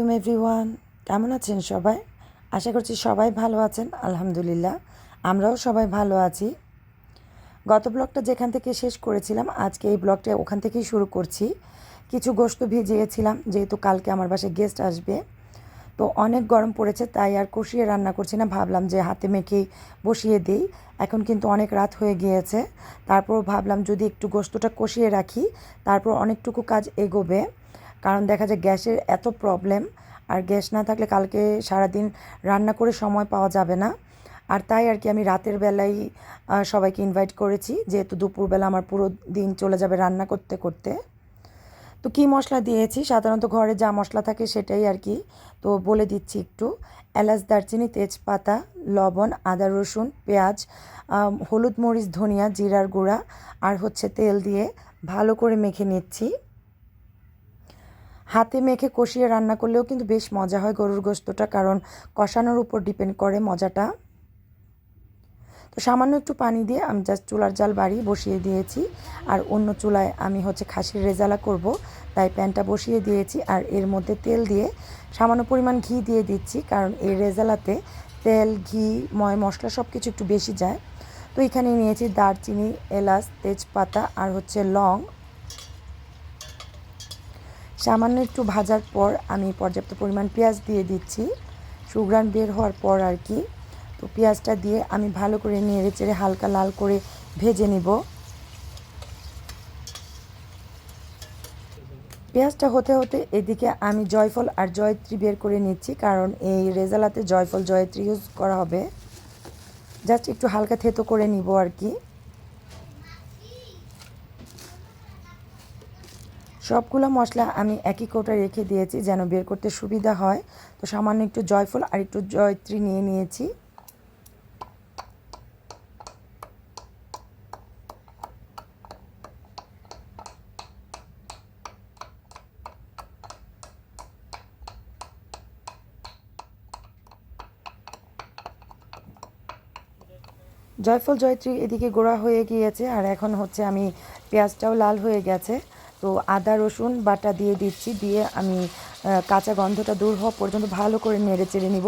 আলাইকুম এভরিওয়ান কেমন আছেন সবাই? আশা করছি সবাই ভালো আছেন, আলহামদুলিল্লাহ। আমরাও সবাই ভালো আছি। গত ব্লগটা যেখান থেকে শেষ করেছিলাম, আজকে এই ব্লগটা ওখান থেকেই শুরু করছি। কিছু গোস্ত ভিজিয়েছিলাম, যেহেতু কালকে আমার বাসায় গেস্ট আসবে। তো অনেক গরম পড়েছে, তাই আর কষিয়ে রান্না করছি না। ভাবলাম যে হাতে মেখেই বসিয়ে দিই। এখন কিন্তু অনেক রাত হয়ে গিয়েছে। তারপর ভাবলাম যদি একটু গোস্তটা কষিয়ে রাখি, তারপর অনেকটুকু কাজ এগোবে। কারণ দেখা যায় গ্যাসের এত প্রবলেম আর গ্যাস না থাকলে কালকে সারাদিন রান্না করে সময় পাওয়া যাবে না। আর তাই আর কি আমি রাতের বেলায় সবাইকে ইনভাইট করেছি, যেহেতু দুপুরবেলা আমার পুরো দিন চলে যাবে রান্না করতে করতে। তো কী মশলা দিয়েছি? সাধারণত ঘরে যা মশলা থাকে সেটাই আর কি। তো বলে দিচ্ছি একটু। এলাচ, দারচিনি, তেজপাতা, লবণ, আদা, রসুন, পেঁয়াজ হলুদ, মরিচ, ধনিয়া, জিরার গুঁড়া, আর হচ্ছে তেল দিয়ে ভালো করে মেখে নিচ্ছি। হাতে মেখে কষিয়ে রান্না করলেও কিন্তু বেশ মজা হয় গরুর গোস্তটা কারণ কষানোর উপর ডিপেন্ড করে মজাটা। তো সামান্য একটু পানি দিয়ে আমি জাস্ট চুলার জাল বাড়িয়ে বসিয়ে দিয়েছি। আর অন্য চুলায় আমি হচ্ছে খাসির রেজালা করব, তাই প্যানটা বসিয়ে দিয়েছি। আর এর মধ্যে তেল দিয়ে সামান্য পরিমাণ ঘি দিয়ে দিচ্ছি, কারণ এই রেজালাতে তেল, ঘি, ময়, মশলা সব কিছু একটু বেশি যায়। তো এখানে নিয়েছি দারচিনি, এলাচ, তেজপাতা আর হচ্ছে লং সামান্য একটু ভাজার পর আমি পর্যাপ্ত পরিমাণ পেঁয়াজ দিয়ে দিচ্ছি। সুগ্রান বের হওয়ার পর আর কি। তো পেঁয়াজটা দিয়ে আমি ভালো করে নেড়ে চেড়ে হালকা লাল করে ভেজে নিব। পেঁয়াজটা হতে হতে এদিকে আমি জয়ফল আর জয়ত্রী বের করে নিচ্ছি, কারণ এই রেজালাতে জয়ফল, জয়ত্রী ইউজ করা হবে। জাস্ট একটু হালকা থেতো করে নিব আর কি। সবগুলো মশলা আমি একই কৌটা রেখে দিয়েছি যেন বের করতে সুবিধা হয়। তো সামান্য একটু জয়ফল আর একটু জয়ত্রী নিয়ে নিয়েছি। জয়ফল, জয়ত্রী এদিকে গোড়া হয়ে গিয়েছে আর এখন হচ্ছে আমি পেঁয়াজটাও লাল হয়ে গেছে। তো আদা, রসুন বাটা দিয়ে দিচ্ছি, দিয়ে আমি কাঁচা গন্ধটা দূর হওয়া পর্যন্ত ভালো করে নেড়ে চেড়ে নিব।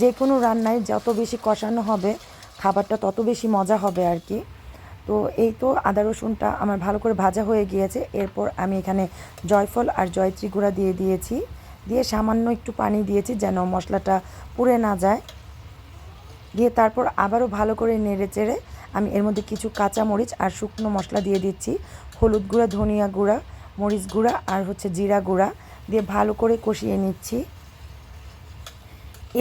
যে কোনো রান্নায় যত বেশি কষানো হবে, খাবারটা তত বেশি মজা হবে আর কি। তো এই তো আদা, রসুনটা আমার ভালো করে ভাজা হয়ে গিয়েছে। এরপর আমি এখানে জয়ফল আর জয়ত্রী গুঁড়া দিয়ে দিয়েছি। দিয়ে সামান্য একটু পানি দিয়েছি যেন মশলাটা পুড়ে না যায়। দিয়ে তারপর আবারও ভালো করে নেড়ে চেড়ে আমি এর মধ্যে কিছু কাঁচা মরিচ আর শুকনো মশলা দিয়ে দিচ্ছি। হলুদ গুঁড়া, ধনিয়া গুঁড়া, মরিচ গুঁড়া আর হচ্ছে জিরা গুঁড়া দিয়ে ভালো করে কষিয়ে নিচ্ছি।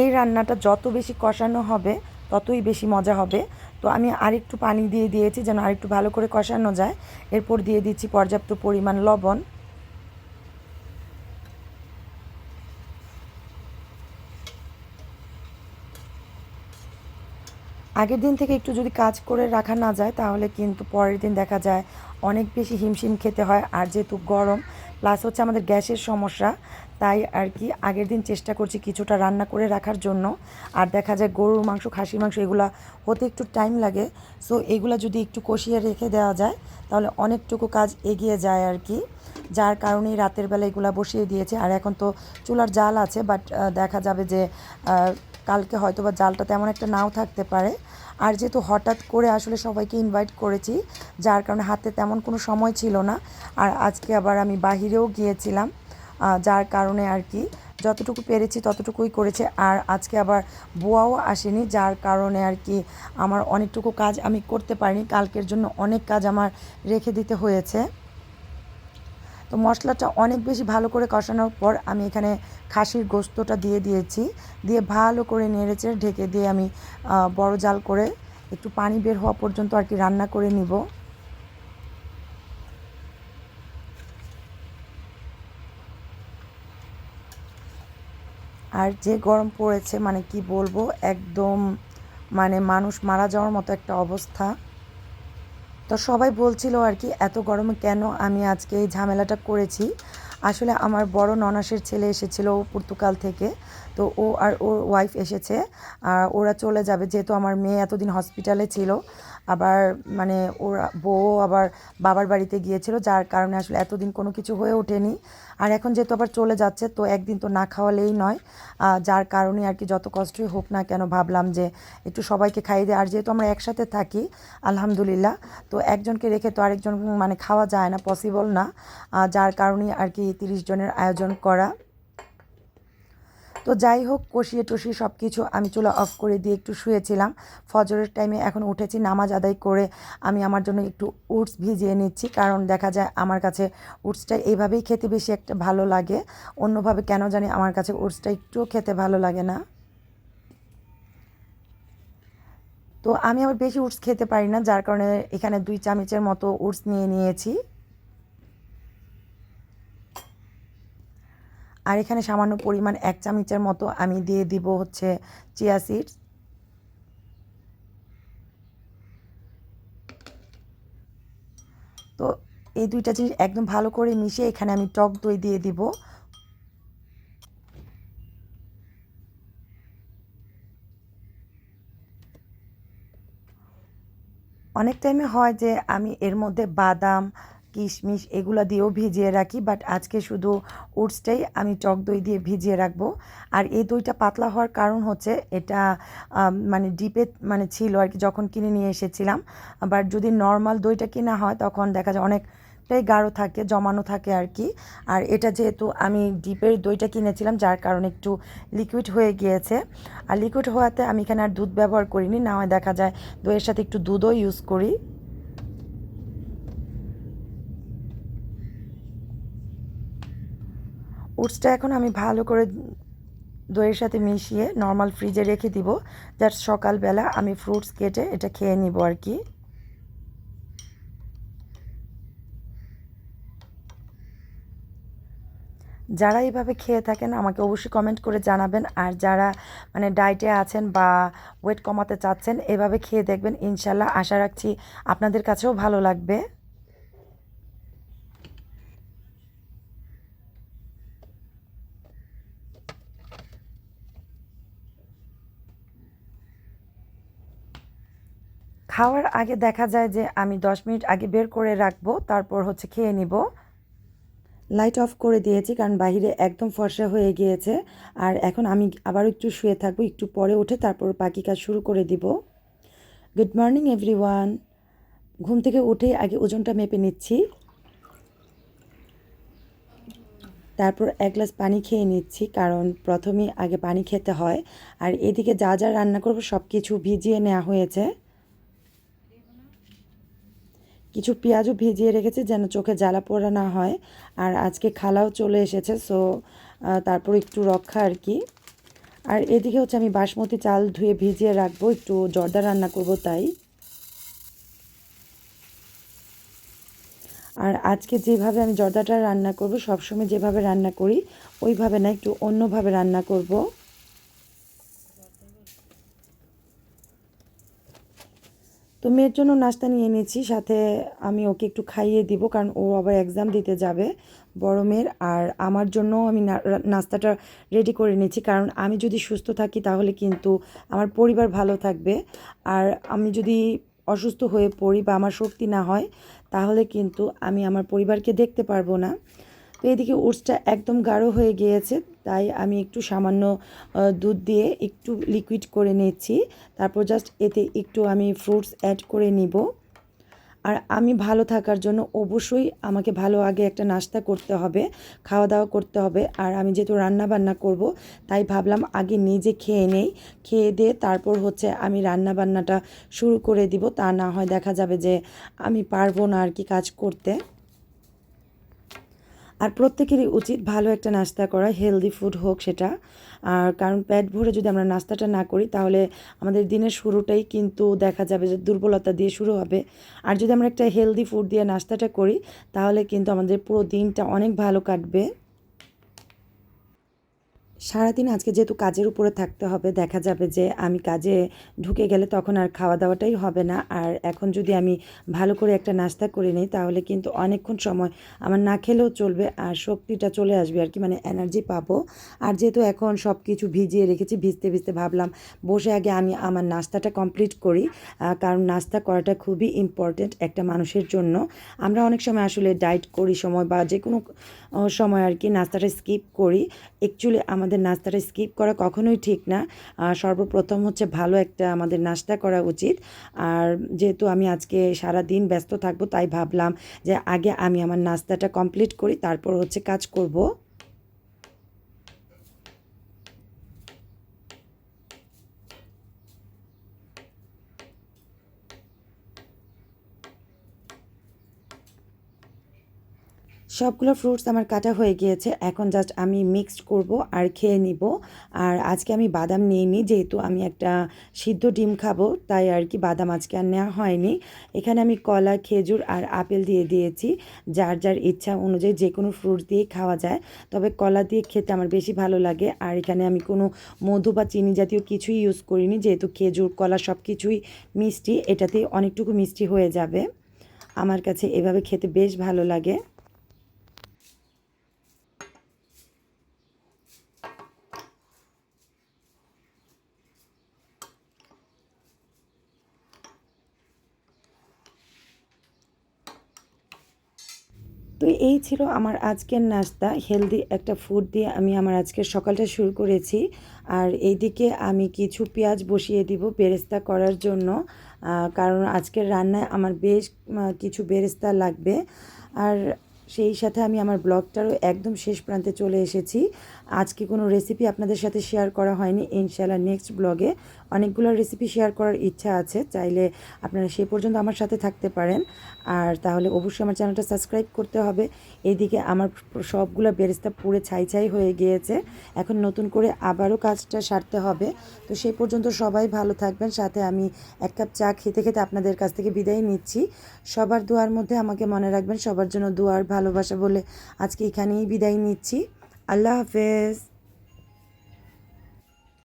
এই রান্নাটা যত বেশি কষানো হবে, ততই বেশি মজা হবে। তো আমি আরেকটু পানি দিয়ে দিয়েছি যেন আরেকটু ভালো করে কষানো যায়। এরপর দিয়ে দিচ্ছি পর্যাপ্ত পরিমাণ লবণ। আগের দিন থেকে একটু যদি কাজ করে রাখা না যায়, তাহলে কিন্তু পরের দিন দেখা যায় অনেক বেশি হিমশিম খেতে হয়। আর যেহেতু গরম প্লাস হচ্ছে আমাদের গ্যাসের সমস্যা, তাই আর কি আগের দিন চেষ্টা করছি কিছুটা রান্না করে রাখার জন্য। আর দেখা যায় গরুর মাংস, খাসির মাংস এগুলা হতে একটু টাইম লাগে। সো এগুলা যদি একটু কষিয়ে রেখে দেওয়া যায়, তাহলে অনেকটুকু কাজ এগিয়ে যায় আর কি। যার কারণেই রাতের বেলা এগুলা বসিয়ে দিয়েছে। আর এখন তো চুলার জাল আছে বাট দেখা যাবে যে কালকে হয়তো বা জালটা তেমন একটা নাও থাকতে পারে। আর যেহেতু হঠাৎ করে আসলে সবাইকে ইনভাইট করেছি, যার কারণে হাতে তেমন কোনো সময় ছিল না। আর আজকে আবার আমি বাহিরেও গিয়েছিলাম যার কারণে আর কি যতটুকু পেরেছি ততটুকুই করেছে। আর আজকে আবার বুয়াও আসেনি, যার কারণে আর কি আমার অনেকটুকু কাজ আমি করতে পারিনি। কালকের জন্য অনেক কাজ আমার রেখে দিতে হয়েছে। তো মশলাটা অনেক বেশি ভালো করে কষানোর পর আমি এখানে খাসির গোস্তটা দিয়ে দিয়েছি। দিয়ে ভালো করে নেড়েচে ঢেকে দিয়ে আমি বড় জাল করে একটু পানি বের হওয়া পর্যন্ত আর কি রান্না করে নিব। আর যে গরম পড়েছে মানে কি বলব, একদম মানে মানুষ মারা যাওয়ার মতো একটা অবস্থা। তো সবাই বলছিল আর কি এত গরমে কেন আমি আজকে এই ঝামেলাটা করেছি? আসলে আমার বড় ননাসের ছেলে এসেছিল পর্তুগাল থেকে, তো ও আর ওর ওয়াইফ এসেছে, আর ওরা চলে যাবে, যেহেতু আমার মেয়ে এতদিন হসপিটালে ছিল। আবার মানে ওর, বউ আবার বাবার বাড়িতে গিয়েছিল, যার কারণে আসলে এতদিন কোনো কিছু হয়ে ওঠেনি। আর এখন যেহেতু আবার চলে যাচ্ছে, তো একদিন তো না খাওয়ালেই নয়। যার কারণে আর কি যত কষ্টই হোক না কেন ভাবলাম যে একটু সবাইকে খাইয়ে দিই। আর যেহেতু আমরা একসাথে থাকি, আলহামদুলিল্লাহ, তো একজনকে রেখে তো আরেকজন মানে খাওয়া যায় না পসিবল না। যার কারণে আর কি তিরিশ জনের আয়োজন করা। তো যাই হোক, কষিয়ে টষিয়ে সব কিছু আমি চুলা অফ করে দিয়ে একটু শুয়েছিলাম। ফজরের টাইমে এখন উঠেছি, নামাজ আদায় করে আমি আমার জন্য একটু উটস ভিজিয়ে নিচ্ছি। কারণ দেখা যায় আমার কাছে উটসটা এইভাবেই খেতে বেশি একটা ভালো লাগে। অন্যভাবে কেন জানি আমার কাছে উটসটা একটুও খেতে ভালো লাগে না। তো আমি আবার বেশি উটস খেতে পারি না, যার কারণে এখানে দুই চামচের মতো উটস নিয়ে নিয়েছি। আর এখানে সামান্য পরিমাণ এক চামচের মতো আমি দিয়ে দিব হচ্ছে চিয়া সিডস। তো এই দুইটা জিনিস একদম ভালো করে মিশিয়ে এখানে আমি টক দই দিয়ে দিব। অনেক টাইমে হয় যে আমি এর মধ্যে বাদাম কিশমিশ এগুলো দিয়েও ভিজিয়ে রাখি বাট আজকে শুধু ওটসটাই আমি টক দই দিয়ে ভিজিয়ে রাখব। আর এই দইটা পাতলা হওয়ার কারণ হচ্ছে এটা মানে ডিপে মানে ছিল আর কি যখন কিনে নিয়ে এসেছিলাম। বাট যদি নর্মাল দইটা কেনা হয় তখন দেখা যায় অনেকটাই গাঢ় থাকে, জমানো থাকে আর কি। আর এটা যেহেতু আমি ডিপের দইটা কিনেছিলাম, যার কারণে একটু লিকুইড হয়ে গিয়েছে। আর লিকুইড হওয়াতে আমি এখানে আর দুধ ব্যবহার করিনি, না হয় দেখা যায় দইয়ের সাথে একটু দুধও ইউজ করি। ওটসটা এখন আমি ভালো করে দইয়ের সাথে মিশিয়ে নর্মাল ফ্রিজে রেখে দিব। জাস্ট সকালবেলা আমি ফ্রুটস কেটে এটা খেয়ে নিব আর কি। যারা এইভাবে খেয়ে থাকেন, আমাকে অবশ্যই কমেন্ট করে জানাবেন। আর যারা মানে ডায়েটে আছেন বা ওয়েট কমাতে চাচ্ছেন, এভাবে খেয়ে দেখবেন। ইনশাল্লাহ আশা রাখছি আপনাদের কাছেও ভালো লাগবে। খাওয়ার আগে দেখা যায় যে আমি দশ মিনিট আগে বের করে রাখব, তারপর হচ্ছে খেয়ে নিব। লাইট অফ করে দিয়েছি কারণ বাইরে একদম ফর্সা হয়ে গিয়েছে। আর এখন আমি আবার একটু শুয়ে থাকব, একটু পরে উঠে তারপর বাকি কাজ শুরু করে দিব। গুড মর্নিং এভরিওয়ান ঘুম থেকে উঠে আগে ওজনটা মেপে নিচ্ছি। তারপর এক গ্লাস পানি খেয়ে নিচ্ছি কারণ প্রথমে আগে পানি খেতে হয়। আর এদিকে যা যা রান্না করব সব কিছু ভিজিয়ে নেওয়া হয়েছে। কিছু পেঁয়াজও ভিজিয়ে রেখেছি যেন চোখে জ্বালা পোড়া না হয়। আর আজকে খালাও চলে এসেছে, সো তারপর একটু রক্ষা আর কি। আর এদিকে হচ্ছে আমি বাসমতি চাল ধুয়ে ভিজিয়ে রাখব, একটু জর্দা রান্না করব তাই। আর আজকে যেভাবে আমি জর্দাটা রান্না করব, সবসময় যেভাবে রান্না করি, ওইভাবে না, একটু অন্যভাবে রান্না করব। তো মেয়ের জন্য নাস্তা নিয়ে নিয়েছি সাথে আমি ওকে একটু খাইয়ে দিব, কারণ ও আবার এক্সাম দিতে যাবে বড় মেয়ের। আর আমার জন্য আমি নাস্তাটা রেডি করে নিয়েছি কারণ আমি যদি সুস্থ থাকি তাহলে কিন্তু আমার পরিবার ভালো থাকবে। আর আমি যদি অসুস্থ হয়ে পড়ি বা আমার শক্তি না হয়, তাহলে কিন্তু আমি আমার পরিবারকে দেখতে পারব না। তো এদিকে ওটসটা একদম গাঢ় হয়ে গিয়েছে, তাই আমি একটু সামান্য দুধ দিয়ে একটু লিকুইড করে নিচ্ছি। তারপর জাস্ট এতে একটু আমি ফ্রুটস অ্যাড করে নিব। আর আমি ভালো থাকার জন্য অবশ্যই আমাকে ভালো আগে একটা নাস্তা করতে হবে, খাওয়া দাওয়া করতে হবে। আর আমি যেহেতু রান্না বান্না করব, তাই ভাবলাম আগে নিজে খেয়ে নেই। খেয়ে দিয়ে তারপর হচ্ছে আমি রান্না বান্নাটা শুরু করে দিব, তা না হয় দেখা যাবে যে আমি পারব না আর কি কাজ করতে। আর প্রত্যেকেরই উচিত ভালো একটা নাস্তা করা হেলদি ফুড হোক সেটা। আর কারণ পেট ভরে যদি আমরা নাস্তাটা না করি, তাহলে আমাদের দিনের শুরুটাই কিন্তু দেখা যাবে যে দুর্বলতা দিয়ে শুরু হবে। আর যদি আমরা একটা হেলদি ফুড দিয়ে নাস্তাটা করি, তাহলে কিন্তু আমাদের পুরো দিনটা অনেক ভালো কাটবে। সারাদিন আজকে যেহেতু কাজের উপরে থাকতে হবে, দেখা যাবে যে আমি কাজে ঢুকে গেলে তখন আর খাওয়া দাওয়াটাই হবে না। আর এখন যদি আমি ভালো করে একটা নাস্তা করে নিই, তাহলে কিন্তু অনেকক্ষণ সময় আমার না খেলেও চলবে আর শক্তিটা চলে আসবে আর কি মানে এনার্জি পাবো। আর যেহেতু এখন সব কিছু ভিজিয়ে রেখেছি, ভিজতে ভিজতে ভাবলাম বসে আগে আমি আমার নাস্তাটা কমপ্লিট করি কারণ নাস্তা করাটা খুবই ইম্পর্ট্যান্ট একটা মানুষের জন্য। আমরা অনেক সময় আসলে ডায়েট করি সময় বা যে কোনো সময় আর কি নাস্তাটা স্কিপ করি। অ্যাকচুয়ালি আমাদের নাস্তাটা স্কিপ করা কখনোই ঠিক না। সর্বপ্রথম হচ্ছে ভালো একটা আমাদের নাস্তা করা উচিত। আর যেহেতু আমি আজকে সারা দিন ব্যস্ত থাকব, তাই ভাবলাম যে আগে আমি আমার নাস্তাটা কমপ্লিট করি, তারপর হচ্ছে কাজ করব। সবগুলো ফ্রুটস আমার কাটা হয়ে গিয়েছে। এখন জাস্ট আমি মিক্সড করব আর খেয়ে নিব। আর আজকে আমি বাদাম নিইনি, যেহেতু আমি একটা সিদ্ধ ডিম খাব, তাই আর কি বাদাম আজকে আর নেওয়া হয়নি। এখানে আমি কলা, খেজুর আর আপেল দিয়ে দিয়েছি। যার যার ইচ্ছা অনুযায়ী যে কোনো ফ্রুট দিয়ে খাওয়া যায়। তবে কলা দিয়ে খেতে আমার বেশি ভালো লাগে। আর এখানে আমি কোনো মধু বা চিনি জাতীয় কিছুই ইউজ করিনি, যেহেতু খেজুর, কলা সব কিছুই মিষ্টি। এটাতে অনেকটুকু মিষ্টি হয়ে যাবে। আমার কাছে এভাবে খেতে বেশ ভালো লাগে তো এই ছিল আমার আজকের নাস্তা। হেলদি একটা ফুড দিয়ে আমি আমার আজকের সকালটা শুরু করেছি। আর এইদিকে আমি কিছু পেঁয়াজ বসিয়ে দিব বেরেস্তা করার জন্য। কারণ আজকের রান্নায় আমার বেশ কিছু বেরেস্তা লাগবে। আর সেই সাথে আমি আমার ব্লগটারও একদম শেষ প্রান্তে চলে এসেছি। আজকে কোনো রেসিপি আপনাদের সাথে শেয়ার করা হয়নি। ইনশাল্লাহ নেক্সট ব্লগে অনেকগুলো রেসিপি শেয়ার করার ইচ্ছা আছে, চাইলে আপনারা সে পর্যন্ত আমার সাথে থাকতে পারেন। আর তাহলে অবশ্যই আমার চ্যানেলটা সাবস্ক্রাইব করতে হবে। এইদিকে আমার সবগুলো বেরেস্তা পুড়ে ছাই ছাই হয়ে গিয়েছে। এখন নতুন করে আবারও কাজটা সারতে হবে। তো সেই পর্যন্ত সবাই ভালো থাকবেন। সাথে আমি এক কাপ চা খেতে খেতে আপনাদের কাছ থেকে বিদায় নিচ্ছি। সবার দোয়ার মধ্যে আমাকে মনে রাখবেন, সবার জন্য দোয়ার ভালোবাসা বলে আজকে এখানেই বিদায় নিচ্ছি। আল্লাহ হাফেজ।